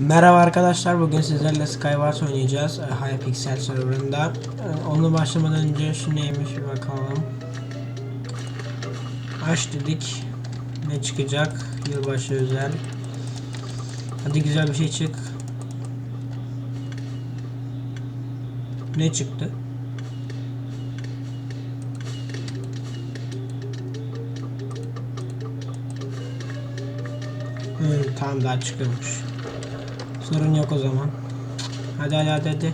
Merhaba arkadaşlar, bugün sizlerle Skywars oynayacağız. e, Hypixel serverında. E, Onu başlamadan önce şu neymiş bir bakalım. Aç dedik. Ne çıkacak? Yılbaşı özel. Hadi güzel bir şey çık. Ne çıktı? Hı, tamam daha çıkıyormuş. Sorun yok o zaman. Hadi hadi hadi hadi.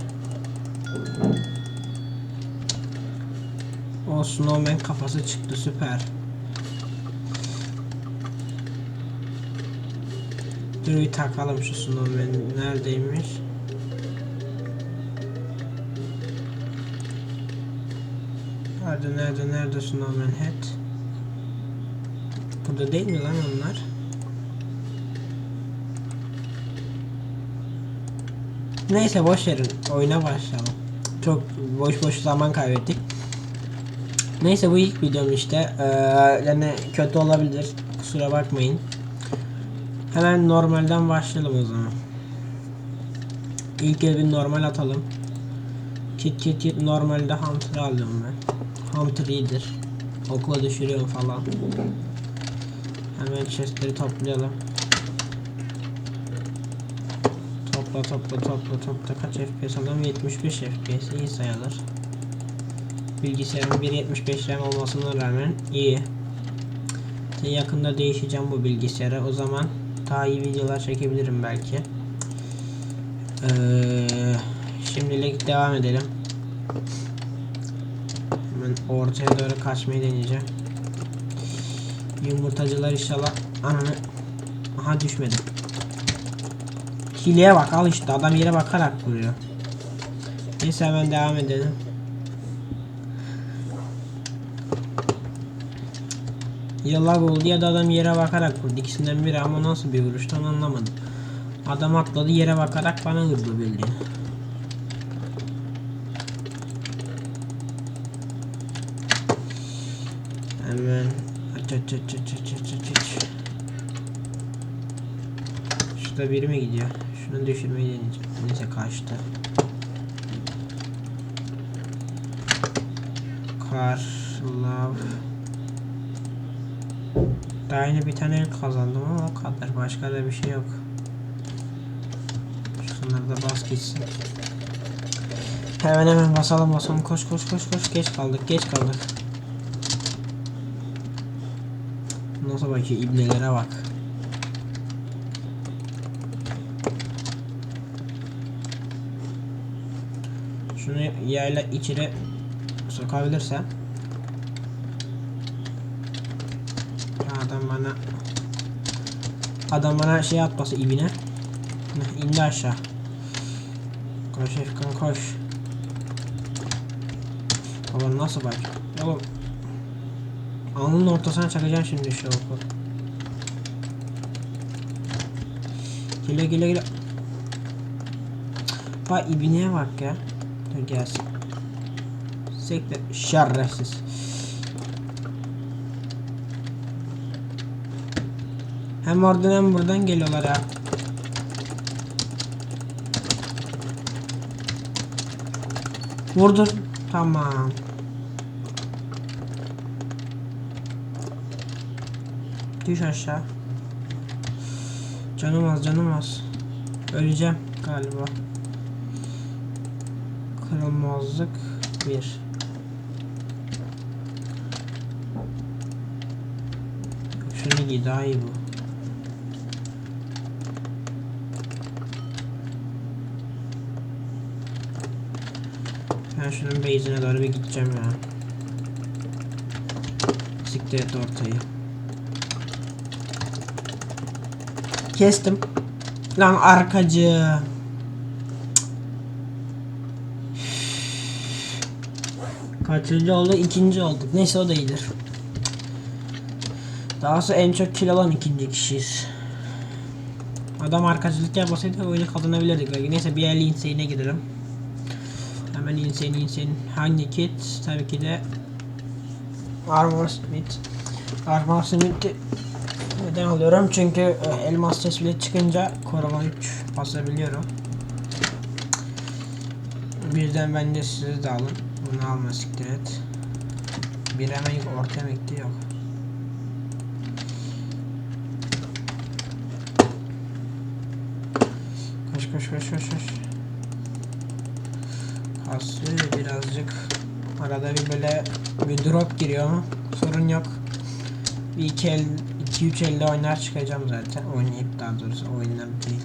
O snowman kafası çıktı süper. Dur bir takalım şu snowman neredeymiş? Nerede nerede nerede snowman head? Burada değil mi lan onlar? Neyse boş verin. Oyuna başlayalım. Çok boş boş zaman kaybettik. Neyse bu ilk videom işte. Ee, yani kötü olabilir. Kusura bakmayın. Hemen normalden başlayalım o zaman. İlk bir normal atalım. Kit kit kit normalde Hunter aldım ben. Hunter iyidir. Okula düşürüyorum falan. Hemen chestleri toplayalım. Topla topla topla topla kaç FPS alalım 75 FPS iyi sayılır. Bilgisayarın 1.75 RAM olmasına rağmen iyi. Yakında değişeceğim bu bilgisayara o zaman daha iyi videolar çekebilirim belki. Ee, şimdilik devam edelim. Hemen ortaya doğru kaçmayı deneyeceğim. Yumurtacılar inşallah ananı aha düşmedim. Hileye bak al işte adam yere bakarak vuruyor. Neyse hemen devam edelim. Ya oldu ya da adam yere bakarak vurdu. İkisinden biri ama nasıl bir vuruştan anlamadım. Adam atladı yere bakarak bana vurdu bildiğin. Hemen aç aç aç aç aç. Şurada biri mi gidiyor? Şunu düşürmeyi deneyeceğim. Neyse kaçtı. Kar, love. Daha yeni bir tane el kazandım ama o kadar. Başka da bir şey yok. Şunları da bas gitsin. Hemen hemen basalım basalım. Koş koş koş koş. Geç kaldık geç kaldık. Nasıl bakıyor ibnelere bak. Şunu yayla içeri sokabilirsem. Adam bana Adam bana şey atması ibine. Heh, indi aşağı. Koş Efkan koş. Baba nasıl bak? Oğlum. Alnının ortasına çakacağım şimdi şu oku. Gele gele gele. Bak ibineye bak ya. Dur gelsin. Sekte şerefsiz. Hem oradan hem buradan geliyorlar ya. Vurdur. Tamam. Düş aşağı. Canım az canım az. Öleceğim galiba. Kırılmazlık 1. Şunu giy daha iyi bu. Ben şunun base'ine doğru bir gideceğim ya. Siktir et ortayı. Kestim. Lan arkacı. Kaçıncı oldu? İkinci olduk. Neyse o da iyidir. Daha sonra en çok kill alan ikinci kişiyiz. Adam arkacılık yapmasaydı oyunu kazanabilirdik. Neyse bir el insane'e gidelim. Hemen insane insane. Hangi kit? Tabii ki de Armor Smith. Armor Smith'i Neden alıyorum? Çünkü e, elmas ses bile çıkınca koruma 3 basabiliyorum. Birden bence sizi de alın. Bunu alma siktir et. Bir hemen yok, orta emekli yok. Koş koş koş koş koş. Kaslı birazcık arada bir böyle bir drop giriyor ama sorun yok. Bir iki el, iki üç elde oynar çıkacağım zaten. Oynayıp daha doğrusu oynar değil.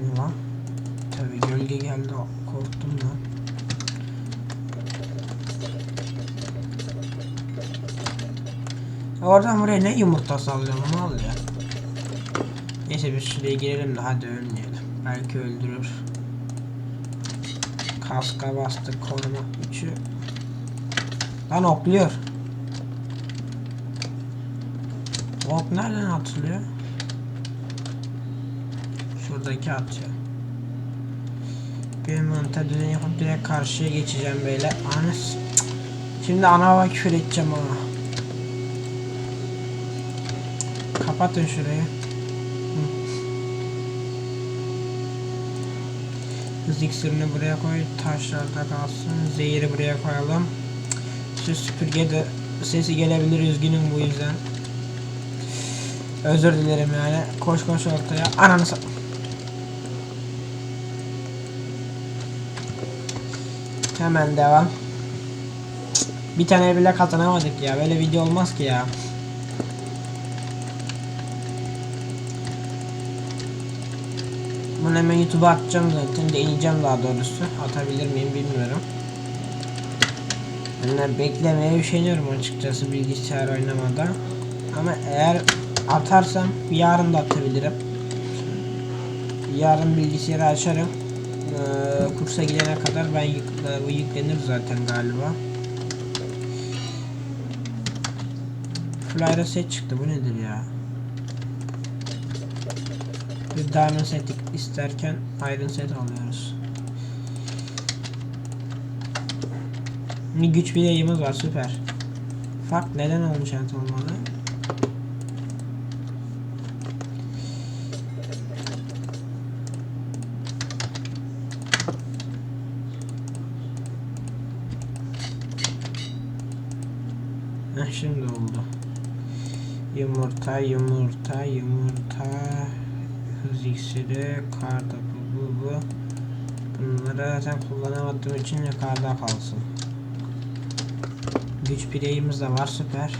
Ne lan? Tabii gölge geldi korktum lan. Oradan buraya ne yumurta sallıyorum ne oluyor? Neyse biz şuraya girelim de hadi ölmeyelim. Belki öldürür. Kaska bastık koruma 3'ü. Lan okluyor. Ok nereden atılıyor? Şuradaki atıyor. Bir mantar düzen yapıp direkt karşıya geçeceğim böyle. Anas. Şimdi ana hava küfür edeceğim ona. Kapatın şurayı. Hız iksirini buraya koy. Taşlarda kalsın. Zehiri buraya koyalım. Şu süpürge de sesi gelebilir üzgünüm bu yüzden. Özür dilerim yani. Koş koş ortaya. Ananı sa- Hemen devam. Bir tane bile kazanamadık ya. Böyle video olmaz ki ya. Bunu hemen YouTube'a atacağım zaten. Deneyeceğim daha doğrusu. Atabilir miyim bilmiyorum. Ben beklemeye üşeniyorum açıkçası bilgisayar oynamada. Ama eğer atarsam yarın da atabilirim. Yarın bilgisayarı açarım. Ee, kursa gidene kadar ben yük, bu yüklenir zaten galiba. Flyer'a set çıktı. Bu nedir ya? Biz diamond set isterken iron set alıyoruz. Bir güç yayımız var süper. Fark neden olmuş evet olmalı? Heh, şimdi oldu. Yumurta, yumurta, yumurta, hız iksiri, karda bu, bu, bu. Bunları zaten kullanamadığım için yukarıda kalsın. Güç bireyimiz de var süper.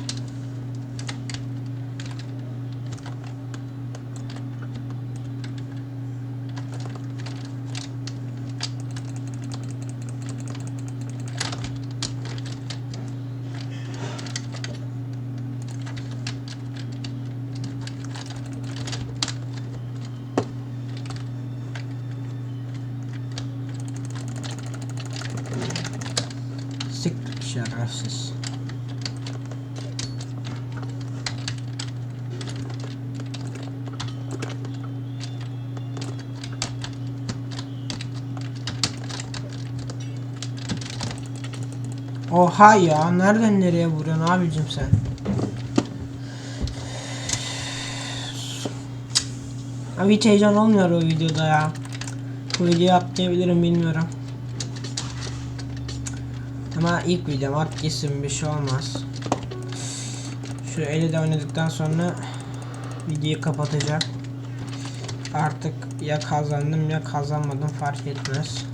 Siktir şerefsiz. Oha ya nereden nereye vuruyorsun abicim sen? Abi hiç heyecan olmuyor o videoda ya. Bu videoyu atlayabilirim bilmiyorum. Ama ilk videom at gitsin bir şey olmaz. Şu eli de oynadıktan sonra videoyu kapatacağım. Artık ya kazandım ya kazanmadım fark etmez.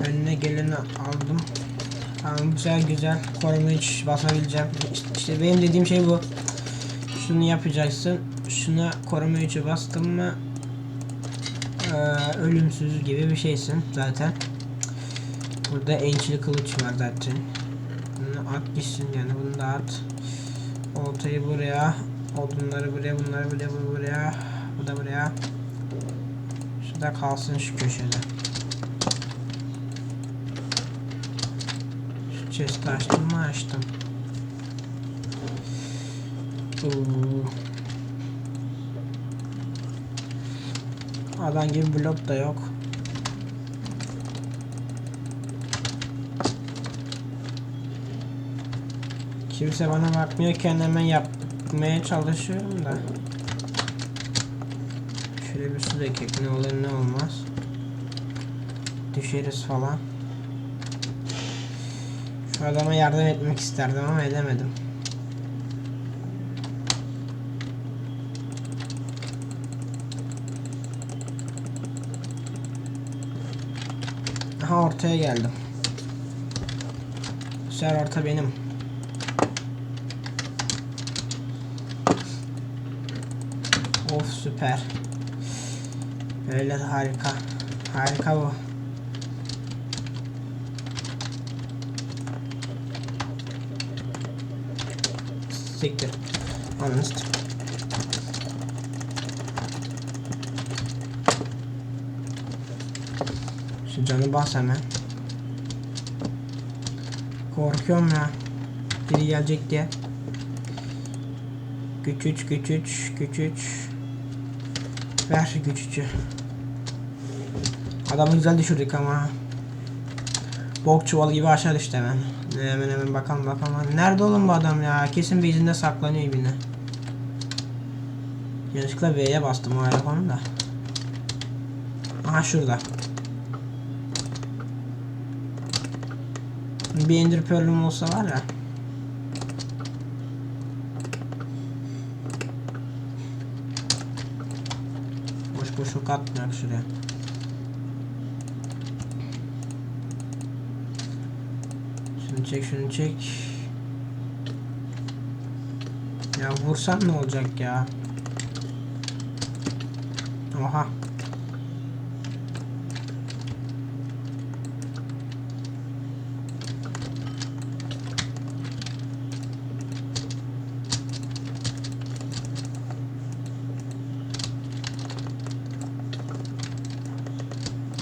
Önüne geleni aldım. Tamam güzel güzel koruma basabileceğim. İşte, benim dediğim şey bu. Şunu yapacaksın. Şuna koruma 3'ü bastın mı eee, ölümsüz gibi bir şeysin zaten. Burada ençli kılıç var zaten. Bunu at gitsin yani bunu da at. Oltayı buraya. Odunları buraya bunları buraya bu buraya. Bu da buraya. Şu kalsın şu köşede. Şu chest'i açtım mı açtım. Oo. Adam gibi blok da yok. Kimse bana bakmıyorken hemen yapmaya çalışıyorum da. Şöyle bir su dökek ne olur ne olmaz. Düşeriz falan. Şu adama yardım etmek isterdim ama edemedim. Aha ortaya geldim. Sefer orta benim. Of süper. Böyle harika. Harika bu. Siktir. Ananı. Şu canı bas hemen. Korkuyorum ya. Biri gelecek diye. Güç üç güç üç güç üç. Ver şu güç üçü. Adamı güzel düşürdük ama. Bok çuvalı gibi aşağı düştü hemen. Hemen hemen bakalım bakalım. Nerede oğlum bu adam ya? Kesin bir izinde saklanıyor ibine. Yanlışlıkla V'ye bastım o telefonu da. Aha şurada. Bir Ender olsa var ya. Boş boş ok atmayak şuraya. Şunu çek şunu çek. Ya vursam ne olacak ya? Oha.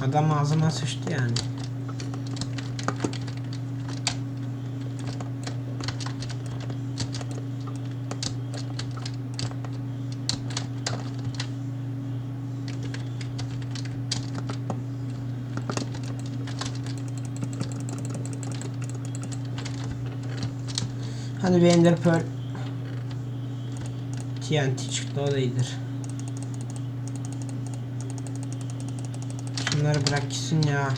Adam ağzıma sıçtı yani. Hadi bir Ender Pearl TNT çıktı o da iyidir. Şunları bırak gitsin ya.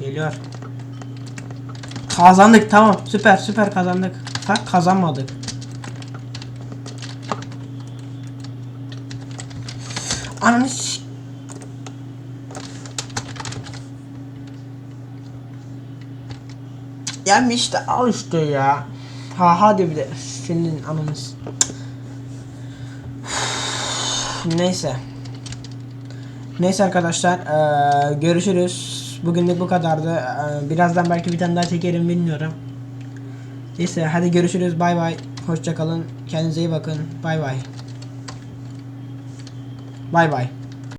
Geliyor. Kazandık tamam süper süper kazandık. Ha kazanmadık. Ananı s- Ya işte al işte ya. Ha hadi bir de senin ananı s- Neyse. Neyse arkadaşlar eee, görüşürüz. Bugünlük bu kadardı. Eee, birazdan belki bir tane daha çekerim bilmiyorum. Neyse hadi görüşürüz. Bay bay. Hoşça kalın. Kendinize iyi bakın. Bay bay. Bay bay.